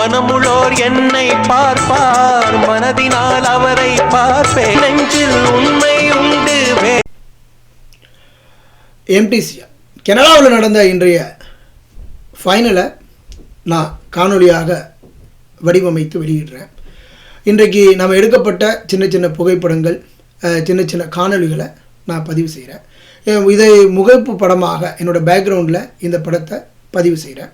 மனமுளோர் என்னை பார்ப்பார். மனதினால் அவரை பார்ப்பேன். நெஞ்சில் உண்மை உண்டு எம்டிசி கனடாவில் நடந்த இன்றைய ஃபைனலை நான் காணொளியாக வடிவமைத்து வெளியிடுறேன். இன்றைக்கு நம்ம எடுக்கப்பட்ட சின்ன சின்ன புகைப்படங்கள் சின்ன சின்ன காணொளிகளை நான் பதிவு செய்கிறேன் இதை முகப்பு படமாக என்னோடய பேக்ரவுண்டில் இந்த படத்தை பதிவு செய்கிறேன்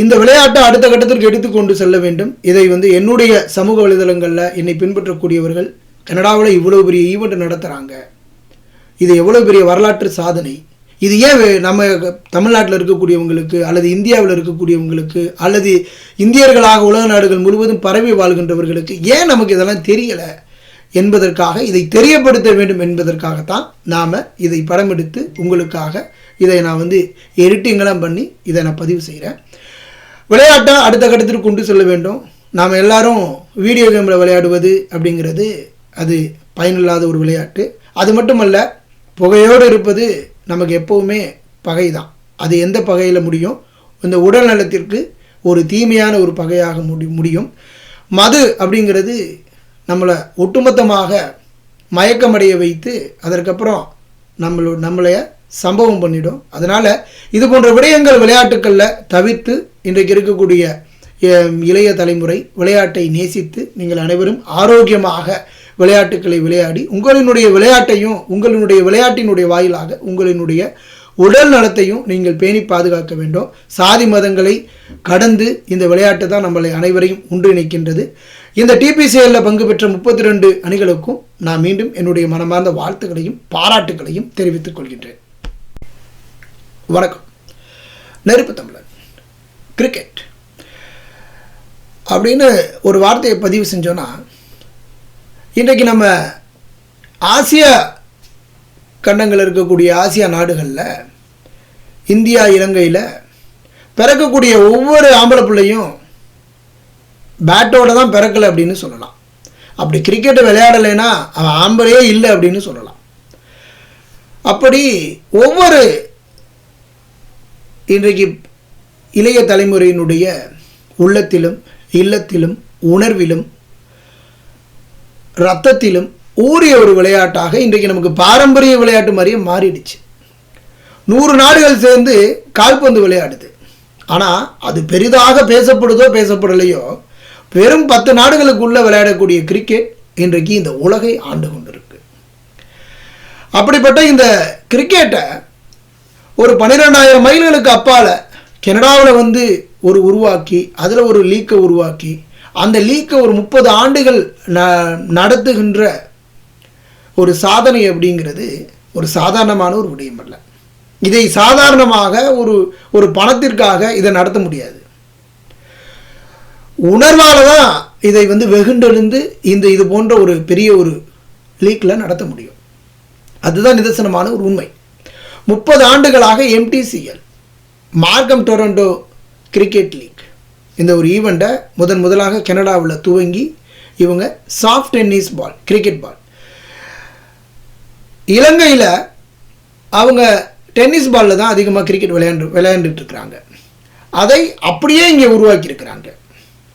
இந்த விளையாட்டை அடுத்த கட்டத்திற்கு எடுத்துக்கொண்டு செல்ல வேண்டும். இதை வந்து என்னுடைய சமூக வலைதளங்களில் என்னை பின்பற்றக்கூடியவர்கள் கனடாவில் இவ்வளோ பெரிய ஈவெண்ட் நடத்துகிறாங்க இது எவ்வளோ பெரிய வரலாற்று சாதனை. இது ஏன் நம்ம தமிழ்நாட்டில் இருக்கக்கூடியவங்களுக்கு அல்லது இந்தியாவில் இருக்கக்கூடியவங்களுக்கு அல்லது இந்தியர்களாக உலக நாடுகள் முழுவதும் பரவி வாழ்கின்றவர்களுக்கு ஏன் நமக்கு இதெல்லாம் தெரியலை என்பதற்காக இதை தெரியப்படுத்த வேண்டும் என்பதற்காகத்தான் நாம் இதை படம் எடுத்து உங்களுக்காக இதை நான் வந்து எடிட்டிங்கெல்லாம் பண்ணி இதை நான் பதிவு செய்கிறேன் விளையாட்டை அடுத்த கட்டத்திற்கு கொண்டு செல்ல வேண்டும். நாம் எல்லாரும் வீடியோ கேமில் விளையாடுவது அப்படிங்கிறது அது பயனில்லாத ஒரு விளையாட்டு. அது மட்டுமல்ல புகையோடு இருப்பது நமக்கு எப்போவுமே பகை தான் அது எந்த பகையில் முடியும்? இந்த உடல் நலத்திற்கு ஒரு தீமையான ஒரு பகையாக முடி முடியும். மது அப்படிங்கிறது நம்மளை ஒட்டுமொத்தமாக மயக்கமடைய வைத்து அதற்கப்புறம் நம்மளோ நம்மளைய சம்பவம் பண்ணிடும். அதனால் இது போன்ற விடயங்கள் விளையாட்டுக்களில் தவிர்த்து இன்றைக்கு இருக்கக்கூடிய இளைய தலைமுறை விளையாட்டை நேசித்து நீங்கள் அனைவரும் ஆரோக்கியமாக விளையாட்டுக்களை விளையாடி உங்களினுடைய விளையாட்டையும் உங்களினுடைய விளையாட்டினுடைய வாயிலாக உங்களினுடைய உடல் நலத்தையும் நீங்கள் பேணி பாதுகாக்க வேண்டும். சாதி மதங்களை கடந்து இந்த விளையாட்டு தான் நம்மளை அனைவரையும் ஒன்றிணைக்கின்றது. இந்த டிபிசிஎல்ல பங்கு பெற்ற முப்பத்தி ரெண்டு அணிகளுக்கும் நான் மீண்டும் என்னுடைய மனமார்ந்த வாழ்த்துக்களையும் பாராட்டுகளையும் தெரிவித்துக் கொள்கின்றேன். வணக்கம். நெருப்பு தமிழன். கிரிக்கெட் அப்படின்னு ஒரு வார்த்தையை பதிவு செஞ்சோன்னா இன்றைக்கு நம்ம ஆசிய கண்டங்கள் இருக்கக்கூடிய ஆசியா நாடுகளில் இந்தியா இலங்கையில் பிறக்கக்கூடிய ஒவ்வொரு ஆம்பளை பிள்ளையும் பேட்டோட தான் பிறக்கலை அப்படின்னு சொல்லலாம். அப்படி கிரிக்கெட்டை விளையாடலைன்னா அவன் ஆம்பளையே இல்லை அப்படின்னு சொல்லலாம். அப்படி ஒவ்வொரு இன்றைக்கு இளைய தலைமுறையினுடைய உள்ளத்திலும் இல்லத்திலும் உணர்விலும் ரத்தத்திலும் ஊறிய ஒரு விளையாட்டாக இன்றைக்கு நமக்கு பாரம்பரிய விளையாட்டு மாதிரியே மாறிடுச்சு. நூறு நாடுகள் சேர்ந்து கால்பந்து விளையாடுது. ஆனால் அது பெரிதாக பேசப்படுதோ பேசப்படலையோ வெறும் பத்து நாடுகளுக்குள்ள விளையாடக்கூடிய கிரிக்கெட் இன்றைக்கு இந்த உலகை ஆண்டு கொண்டிருக்கு. அப்படிப்பட்ட இந்த கிரிக்கெட்டை ஒரு பன்னிரெண்டாயிரம் மைல்களுக்கு அப்பால் கனடாவில் வந்து ஒரு உருவாக்கி அதில் ஒரு லீக்கை உருவாக்கி அந்த லீக்கை ஒரு முப்பது ஆண்டுகள் ந நடத்துகின்ற ஒரு சாதனை அப்படிங்கிறது ஒரு சாதாரணமான ஒரு விடயம் அல்ல. இதை சாதாரணமாக ஒரு ஒரு பணத்திற்காக இதை நடத்த முடியாது. உணர்வால் தான் இதை வந்து வெகுண்டெழுந்து இந்த இது போன்ற ஒரு பெரிய ஒரு லீக்கில் நடத்த முடியும். அதுதான் நிதர்சனமான ஒரு உண்மை. முப்பது ஆண்டுகளாக எம்டிசிஎல் மார்க்கம் டொரண்டோ கிரிக்கெட் லீக். இந்த ஒரு ஈவெண்ட்டை முதன் முதலாக கனடாவில் துவங்கி இவங்க soft tennis ball cricket ball இலங்கையில் அவங்க டென்னிஸ் பாலில் தான் அதிகமாக கிரிக்கெட் விளையாண்டு விளையாண்டுட்டு இருக்கிறாங்க. அதை அப்படியே இங்கே உருவாக்கியிருக்கிறாங்க.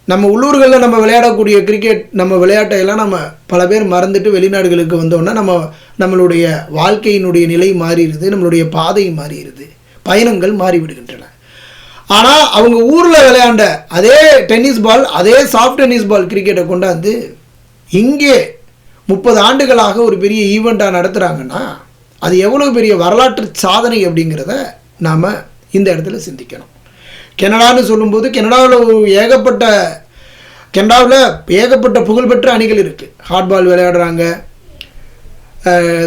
நம்ம உள்ளூர்களில் நம்ம விளையாடக்கூடிய கிரிக்கெட் நம்ம விளையாட்டை எல்லாம் நம்ம பல பேர் மறந்துட்டு வெளிநாடுகளுக்கு வந்தோன்னா நம்ம நம்மளுடைய வாழ்க்கையினுடைய நிலை மாறிடுது நம்மளுடைய பாதை மாறிடுது பயணங்கள் மாறிவிடுகின்றன. ஆனால் அவங்க ஊரில் விளையாண்ட அதே டென்னிஸ் பால் அதே சாஃப்ட் டென்னிஸ் பால் கிரிக்கெட்டை கொண்டாந்து இங்கே முப்பது ஆண்டுகளாக ஒரு பெரிய ஈவெண்ட்டாக நடத்துகிறாங்கன்னா அது எவ்வளோ பெரிய வரலாற்று சாதனை அப்படிங்கிறத நாம் இந்த இடத்துல சிந்திக்கணும். கனடான்னு சொல்லும்போது கனடாவில் ஒரு ஏகப்பட்ட கனடாவில் ஏகப்பட்ட புகழ்பெற்ற அணிகள் இருக்குது ஹார்ட் பால் விளையாடுறாங்க.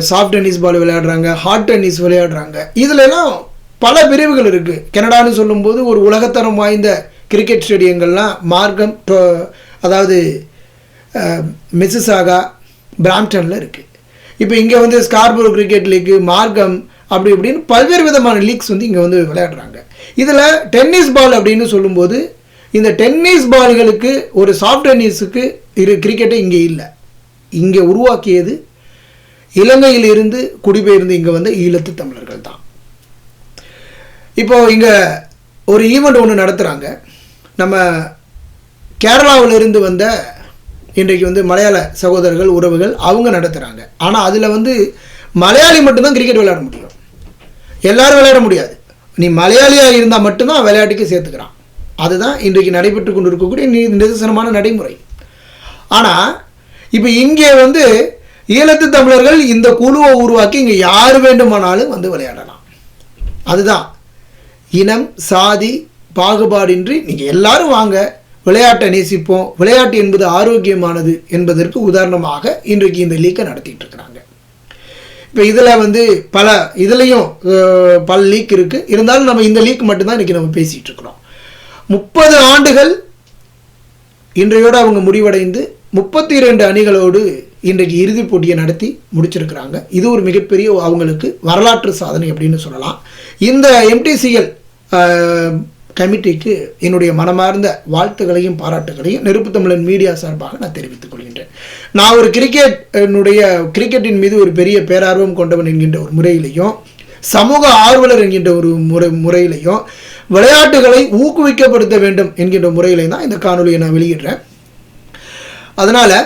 சாஃப்ட் டென்னிஸ் பால் விளையாடுறாங்க. ஹாட் டென்னிஸ் விளையாடுறாங்க. இதிலெல்லாம் பல பிரிவுகள் இருக்குது கனடான்னு சொல்லும்போது ஒரு உலகத்தரம் வாய்ந்த கிரிக்கெட் ஸ்டேடியங்கள்லாம் மார்க்கம் அதாவது மிஸ்ஸிசாகா பிராம்டனில் இருக்குது இப்போ இங்கே வந்து ஸ்கார்பரோ கிரிக்கெட் லீக்கு மார்க்கம் அப்படி இப்படின்னு பல்வேறு விதமான லீக்ஸ் வந்து இங்கே வந்து விளையாடுறாங்க. இதில் டென்னிஸ் பால் அப்படின்னு சொல்லும்போது இந்த டென்னிஸ் பால்களுக்கு ஒரு சாஃப்ட் டென்னிஸுக்கு இரு கிரிக்கெட்டே இங்கே இல்லை. இங்கே உருவாக்கியது இலங்கையிலிருந்து குடிபெயர்ந்து இங்கே வந்த ஈழத்து தமிழர்கள் தான். இப்போ இங்கே ஒரு ஈவெண்ட் ஒன்று நடத்துகிறாங்க நம்ம கேரளாவிலிருந்து வந்த இன்றைக்கு வந்து மலையாள சகோதரர்கள் உறவுகள் அவங்க நடத்துகிறாங்க ஆனால் அதில் வந்து மலையாளி மட்டும்தான் கிரிக்கெட் விளையாட முடியும். எல்லோரும் விளையாட முடியாது. நீ மலையாளியாக இருந்தால் மட்டும்தான் விளையாட்டுக்கு சேர்த்துக்கிறான். அதுதான் இன்றைக்கு நடைபெற்று கொண்டு இருக்கக்கூடிய நி- நிதர்சனமான நடைமுறை. ஆனால் இப்போ இங்கே வந்து ஈழத்து தமிழர்கள் இந்த குழுவை உருவாக்கி இங்கே யார் வேண்டுமானாலும் வந்து விளையாடலாம். அதுதான். இனம் சாதி பாகுபாடின்றி நீங்கள் எல்லாரும் வாங்க விளையாட்டை நேசிப்போம். விளையாட்டு என்பது ஆரோக்கியமானது என்பதற்கு உதாரணமாக இன்றைக்கு இந்த லீக்கை நடத்திட்டு இருக்கிறாங்க. இப்போ இதில் வந்து பல இதுலேயும் பல லீக் இருக்குது இருந்தாலும் நம்ம இந்த லீக் மட்டும்தான் இன்றைக்கி நம்ம பேசிகிட்டு இருக்கிறோம். முப்பது ஆண்டுகள் இன்றையோடு அவங்க முடிவடைந்து முப்பத்தி இரண்டு அணிகளோடு இன்றைக்கு இறுதிப் போட்டியை நடத்தி முடிச்சிருக்கிறாங்க. இது ஒரு மிகப்பெரிய அவங்களுக்கு வரலாற்று சாதனை அப்படின்னு சொல்லலாம். இந்த எம்டிசிஎல் கமிட்டிக்கு என்னுடைய மனமார்ந்த வாழ்த்துக்களையும் பாராட்டுகளையும் நெருப்பு தமிழன் மீடியா சார்பாக நான் தெரிவித்துக் கொள்கிறேன். நான் ஒரு கிரிக்கெட் என்னுடைய கிரிக்கெட்டின் மீது ஒரு பெரிய பேரார்வம் கொண்டவன் என்கின்ற ஒரு முறையிலையும் சமூக ஆர்வலர் என்கின்ற ஒரு முறை முறையிலையும் விளையாட்டுகளை ஊக்குவிக்கப்படுத்த வேண்டும் என்கின்ற முறையிலையும் தான் இந்த காணொலியை நான் வெளியிடுறேன். அதனால்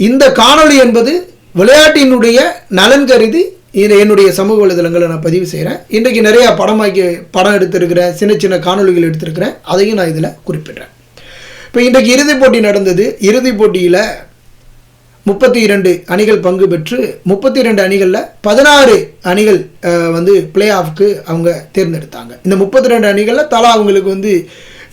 இந்த காணொளி என்பது விளையாட்டினுடைய நலன் கருதி இதை என்னுடைய சமூக வலைதளங்களை நான் பதிவு செய்கிறேன் இன்றைக்கு நிறையா படமாக்கி படம் எடுத்திருக்கிறேன் சின்ன சின்ன காணொளிகள் எடுத்திருக்கிறேன் அதையும் நான் இதில் குறிப்பிடுறேன். இப்போ இன்றைக்கு இறுதிப் போட்டி நடந்தது. இறுதிப் போட்டியில் முப்பத்தி இரண்டு அணிகள் பங்கு பெற்று முப்பத்தி இரண்டு அணிகளில் பதினாறு அணிகள் வந்து பிளே ஆஃப்க்கு அவங்க தேர்ந்தெடுத்தாங்க. இந்த முப்பத்தி ரெண்டு அணிகளில் தலா அவங்களுக்கு வந்து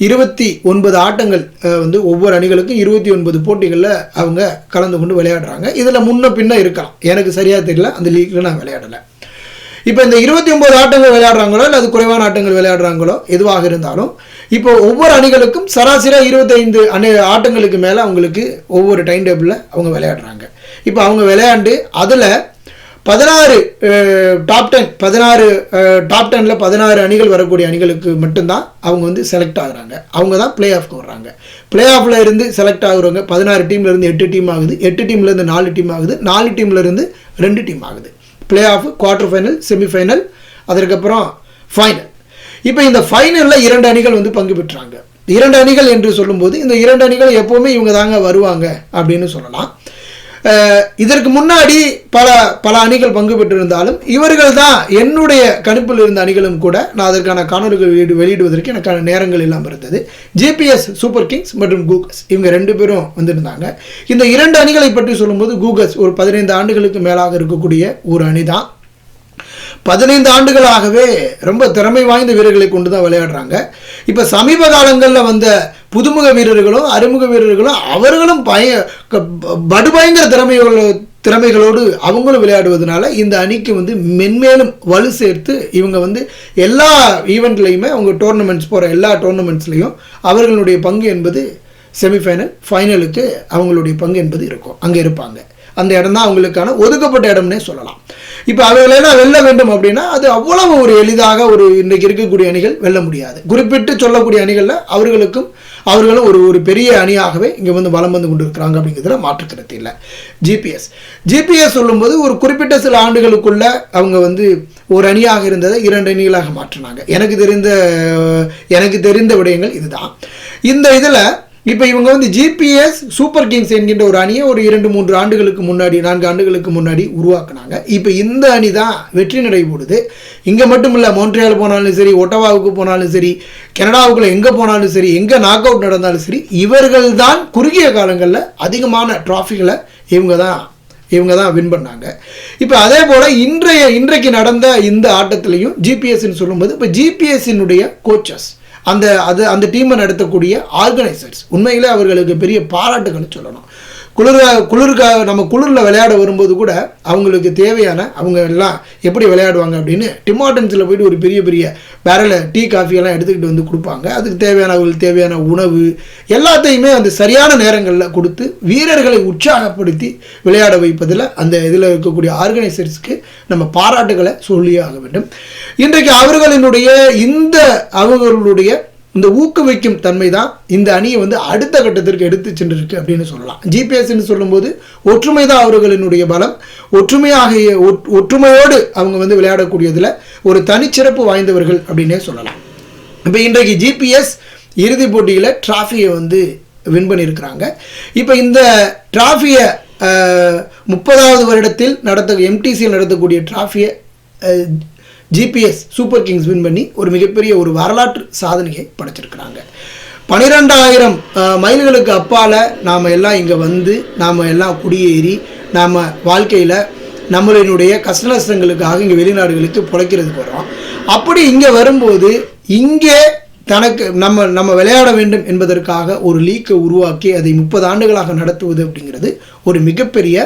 இருபத்தி ஒன்பது ஆட்டங்கள் வந்து ஒவ்வொரு அணிகளுக்கும் இருபத்தி ஒன்பது போட்டிகளில் அவங்க கலந்து கொண்டு விளையாடுறாங்க. இதில் முன்ன பின்ன இருக்கலாம். எனக்கு சரியாக தெரியல. அந்த லீக்கில் நான் விளையாடலை. இப்போ இந்த இருபத்தி ஒன்பது ஆட்டங்கள் விளையாடுறாங்களோ இல்லை அது குறைவான ஆட்டங்கள் விளையாடுறாங்களோ எதுவாக இருந்தாலும் இப்போ ஒவ்வொரு அணிகளுக்கும் சராசரியாக இருபத்தைந்து அணி ஆட்டங்களுக்கு மேலே அவங்களுக்கு ஒவ்வொரு டைம் டேபிளில் அவங்க விளையாடுறாங்க. இப்போ அவங்க விளையாண்டு அதில் பதினாறு டாப் டென் பதினாறு டாப் டெனில் பதினாறு அணிகள் வரக்கூடிய அணிகளுக்கு மட்டும்தான் அவங்க வந்து செலக்ட் ஆகுறாங்க. அவங்க தான் பிளே ஆஃப்க்கு வர்றாங்க. பிளே ஆஃப்ல இருந்து செலக்ட் ஆகுறவங்க பதினாறு டீம்ல இருந்து எட்டு டீம் ஆகுது எட்டு டீம்லேருந்து நாலு டீம் ஆகுது நாலு டீம்லேருந்து ரெண்டு டீம் ஆகுது. Play off quarter final semifinal அதற்கப்புறம் ஃபைனல் இப்போ இந்த ஃபைனலில் இரண்டு அணிகள் வந்து பங்கு பெற்றாங்க. இரண்டு அணிகள் என்று சொல்லும்போது இந்த இரண்டு அணிகள் எப்போவுமே இவங்க தாங்க வருவாங்க அப்படின்னு சொல்லலாம். இதற்கு முன்னாடி பல பல அணிகள் பங்கு பெற்றிருந்தாலும் இவர்கள் தான் என்னுடைய கணிப்பில் இருந்த அணிகளும் கூட நான் அதற்கான காணொலிகள் வெளியிடு வெளியிடுவதற்கு எனக்கான நேரங்கள் இல்லாமல் இருந்தது. ஜிபிஎஸ் சூப்பர் கிங்ஸ் மற்றும் கூகஸ் இவங்க ரெண்டு பேரும் வந்திருந்தாங்க. இந்த இரண்டு அணிகளை பற்றி சொல்லும்போது கூகஸ் ஒரு பதினைந்து ஆண்டுகளுக்கு மேலாக இருக்கக்கூடிய ஒரு அணி தான் பதினைந்து ஆண்டுகளாகவே ரொம்ப திறமை வாய்ந்த வீரர்களை கொண்டு தான் விளையாடுறாங்க. இப்போ சமீப காலங்களில் வந்த புதுமுக வீரர்களும் அறிமுக வீரர்களும் அவர்களும் பய படுபயங்கர திறமைகளோ திறமைகளோடு அவங்களும் விளையாடுவதனால இந்த அணிக்கு வந்து மென்மேலும் வலு சேர்த்து இவங்க வந்து எல்லா ஈவெண்ட்லையுமே அவங்க டோர்னமெண்ட்ஸ் போகிற எல்லா டோர்னமெண்ட்ஸ்லையும் அவர்களுடைய பங்கு என்பது செமிஃபைனல் ஃபைனலுக்கு அவங்களுடைய பங்கு என்பது இருக்கும். அங்கே இருப்பாங்க. அந்த இடம் தான் அவங்களுக்கான ஒதுக்கப்பட்ட இடம்னே சொல்லலாம். இப்போ அவைகளெல்லாம் வெல்ல வேண்டும் அப்படின்னா அது அவ்வளவு ஒரு எளிதாக ஒரு இன்றைக்கு இருக்கக்கூடிய அணிகள் வெல்ல முடியாது. குறிப்பிட்டு சொல்லக்கூடிய அணிகளில் அவர்களுக்கும் அவர்களும் ஒரு ஒரு பெரிய அணியாகவே இங்கே வந்து வலம் வந்து கொண்டு இருக்கிறாங்க அப்படிங்கிறதுல மாற்றுக்கிறது இல்லை. ஜிபிஎஸ் ஜிபிஎஸ் சொல்லும்போது ஒரு குறிப்பிட்ட சில ஆண்டுகளுக்குள்ள அவங்க வந்து ஒரு அணியாக இருந்ததை இரண்டு அணிகளாக மாற்றினாங்க. எனக்கு தெரிந்த எனக்கு தெரிந்த விடயங்கள் இதுதான். இந்த இதில் இப்போ இவங்க வந்து ஜிபிஎஸ் சூப்பர் கிங்ஸ் என்கின்ற ஒரு அணியை ஒரு இரண்டு மூன்று ஆண்டுகளுக்கு முன்னாடி நான்கு ஆண்டுகளுக்கு முன்னாடி உருவாக்குனாங்க. இப்போ இந்த அணி தான் வெற்றி நடை போடுது இங்கே மட்டும் இல்லை மோன்ட்ரியால் போனாலும் சரி ஒட்டவாவுக்கு போனாலும் சரி கனடாவுக்குள்ள எங்கே போனாலும் சரி எங்கே நாக் அவுட் நடந்தாலும் சரி இவர்கள் தான் குறுகிய காலங்களில் அதிகமான ட்ராஃபிகளை இவங்க தான் இவங்க தான் வின் பண்ணாங்க. இப்போ அதே போல் இன்றைய இன்றைக்கு நடந்த இந்த ஆட்டத்திலையும் ஜிபிஎஸ்ன்னு சொல்லும்போது இப்போ ஜிபிஎஸ்ஸினுடைய கோச்சஸ் அந்த அது அந்த டீமை நடத்தக்கூடிய ஆர்கனைசர்ஸ் உண்மையிலே அவர்களுக்கு பெரிய பாராட்டுகள் சொல்லணும். குளிர் குளிர்கா நம்ம குளிரில் விளையாட வரும்போது கூட அவங்களுக்கு தேவையான அவங்க எல்லாம் எப்படி விளையாடுவாங்க அப்படின்னு டிமாட்டன்ஸில் போயிட்டு ஒரு பெரிய பெரிய பேரலை டீ காஃபியெல்லாம் எடுத்துக்கிட்டு வந்து கொடுப்பாங்க. அதுக்கு தேவையான அவங்களுக்கு தேவையான உணவு எல்லாத்தையுமே அந்த சரியான நேரங்களில் கொடுத்து வீரர்களை உற்சாகப்படுத்தி விளையாட வைப்பதில் அந்த இதில் இருக்கக்கூடிய ஆர்கனைசர்ஸ்க்கு நம்ம பாராட்டுகளை சொல்லியே ஆக வேண்டும். இன்றைக்கு அவர்களினுடைய இந்த அவர்களுடைய இந்த ஊக்குவிக்கும் தன்மை தான் இந்த அணியை வந்து அடுத்த கட்டத்திற்கு எடுத்து சென்றிருக்கு அப்படின்னு சொல்லலாம். ஜிபிஎஸ்ன்னு சொல்லும்போது ஒற்றுமை தான் அவர்களினுடைய பலம். ஒற்றுமையாக ஒற்- ஒற்றுமையோடு அவங்க வந்து விளையாடக்கூடியதில் ஒரு தனிச்சிறப்பு வாய்ந்தவர்கள் அப்படின்னே சொல்லலாம். இப்போ இன்றைக்கு ஜிபிஎஸ் இறுதிப் போட்டியில் டிராஃபியை வந்து வின் பண்ணியிருக்கிறாங்க. இப்போ இந்த டிராஃபியை முப்பதாவது வருடத்தில் நடத்த எம்டிசியில் நடத்தக்கூடிய டிராஃபியை ஜிபிஎஸ் சூப்பர் கிங்ஸ் வின் பண்ணி ஒரு மிகப்பெரிய ஒரு வரலாற்று சாதனையை படைச்சிருக்கிறாங்க. பனிரெண்டாயிரம் மைல்களுக்கு அப்பால் நாம் எல்லாம் இங்கே வந்து நாம் எல்லாம் குடியேறி நாம் வாழ்க்கையில் நம்மளினுடைய கஷ்ட நஷ்டங்களுக்காக இங்கே வெளிநாடுகளுக்கு பிழைக்கிறதுக்கு வரோம் அப்படி இங்கே வரும்போது இங்கே தனக்கு நம்ம நம்ம விளையாட வேண்டும் என்பதற்காக ஒரு லீக்கை உருவாக்கி அதை முப்பது ஆண்டுகளாக நடத்துவது அப்படிங்கிறது ஒரு மிகப்பெரிய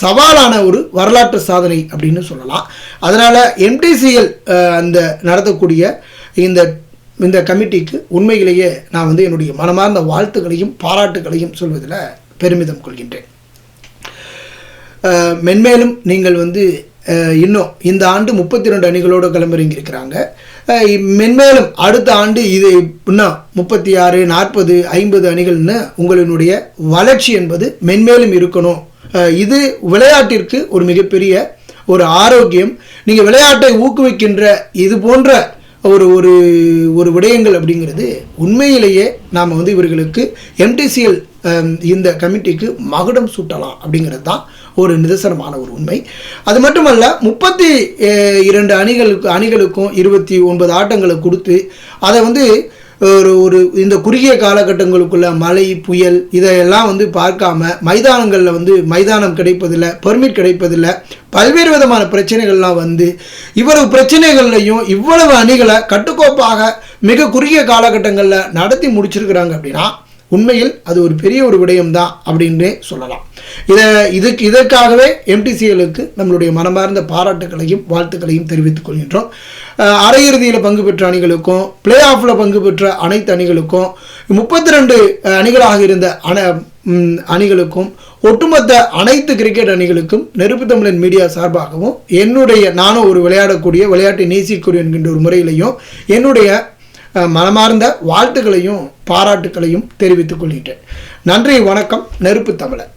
சவாலான ஒரு வரலாற்று சாதனை அப்படின்னு சொல்லலாம். அதனால் எம்டிசிஎல் அந்த நடத்தக்கூடிய இந்த இந்த கமிட்டிக்கு உண்மையிலேயே நான் வந்து என்னுடைய மனமார்ந்த வாழ்த்துக்களையும் பாராட்டுகளையும் சொல்வதில் பெருமிதம் கொள்கின்றேன். மென்மேலும் நீங்கள் வந்து இன்னும் இந்த ஆண்டு முப்பத்தி ரெண்டு அணிகளோடு களமிறங்கியிருக்கிறாங்க. இருக்கிறாங்க இ- மென்மேலும் அடுத்த ஆண்டு இது இன்னும் முப்பத்தி ஆறு நாற்பது ஐம்பது அணிகள்னு உங்களினுடைய வளர்ச்சி என்பது மென்மேலும் இருக்கணும். இது விளையாட்டிற்கு ஒரு மிகப்பெரிய ஒரு ஆரோக்கியம். நீங்கள் விளையாட்டை ஊக்குவிக்கின்ற இது போன்ற ஒரு ஒரு ஒரு விடயங்கள் அப்படிங்கிறது உண்மையிலேயே நாம் வந்து இவர்களுக்கு எம்டிசிஎல் இந்த கமிட்டிக்கு மகுடம் சூட்டலாம் அப்படிங்கிறது தான் ஒரு நிதர்சனமான ஒரு உண்மை. அது மட்டுமல்ல முப்பத்தி இரண்டு அணிகளுக்கு அணிகளுக்கும் இருபத்தி ஒன்பது ஆட்டங்களை கொடுத்து அதை வந்து ஒரு ஒரு இந்த குறுகிய காலகட்டங்களுக்குள்ள மழை புயல் இதையெல்லாம் வந்து பார்க்காம மைதானங்களில் வந்து மைதானம் கிடைப்பதில்லை பெர்மிட் கிடைப்பதில்லை பல்வேறு விதமான பிரச்சனைகள்லாம் வந்து இவ்வளவு பிரச்சனைகள்லையும் இவ்வளவு அணிகளை கட்டுக்கோப்பாக மிக குறுகிய காலகட்டங்களில் நடத்தி முடிச்சிருக்கிறாங்க அப்படின்னா உண்மையில் அது ஒரு பெரிய ஒரு விடயம் தான் அப்படின்னே சொல்லலாம். இதை இதுக்கு இதற்காகவே எம்டிசிஎலுக்கு நம்மளுடைய மனமார்ந்த பாராட்டுகளையும் வாழ்த்துக்களையும் தெரிவித்துக் கொள்கின்றோம். அரையிறுதியில் பங்கு பெற்ற அணிகளுக்கும் பிளே ஆஃபில் பங்கு பெற்ற அனைத்து அணிகளுக்கும் முப்பத்தி ரெண்டு அணிகளாக இருந்த அண அணிகளுக்கும் ஒட்டுமொத்த அனைத்து கிரிக்கெட் அணிகளுக்கும் நெருப்பு தமிழன் மீடியா சார்பாகவும் என்னுடைய நானும் ஒரு விளையாடக்கூடிய விளையாட்டை நேசிக்கூடிய என்கின்ற ஒரு முறையிலையும் என்னுடைய மனமார்ந்த வாழ்த்துக்களையும் பாராட்டுக்களையும் தெரிவித்துக் கொள்கின்றேன். நன்றி வணக்கம் நெருப்பு தமிழர்.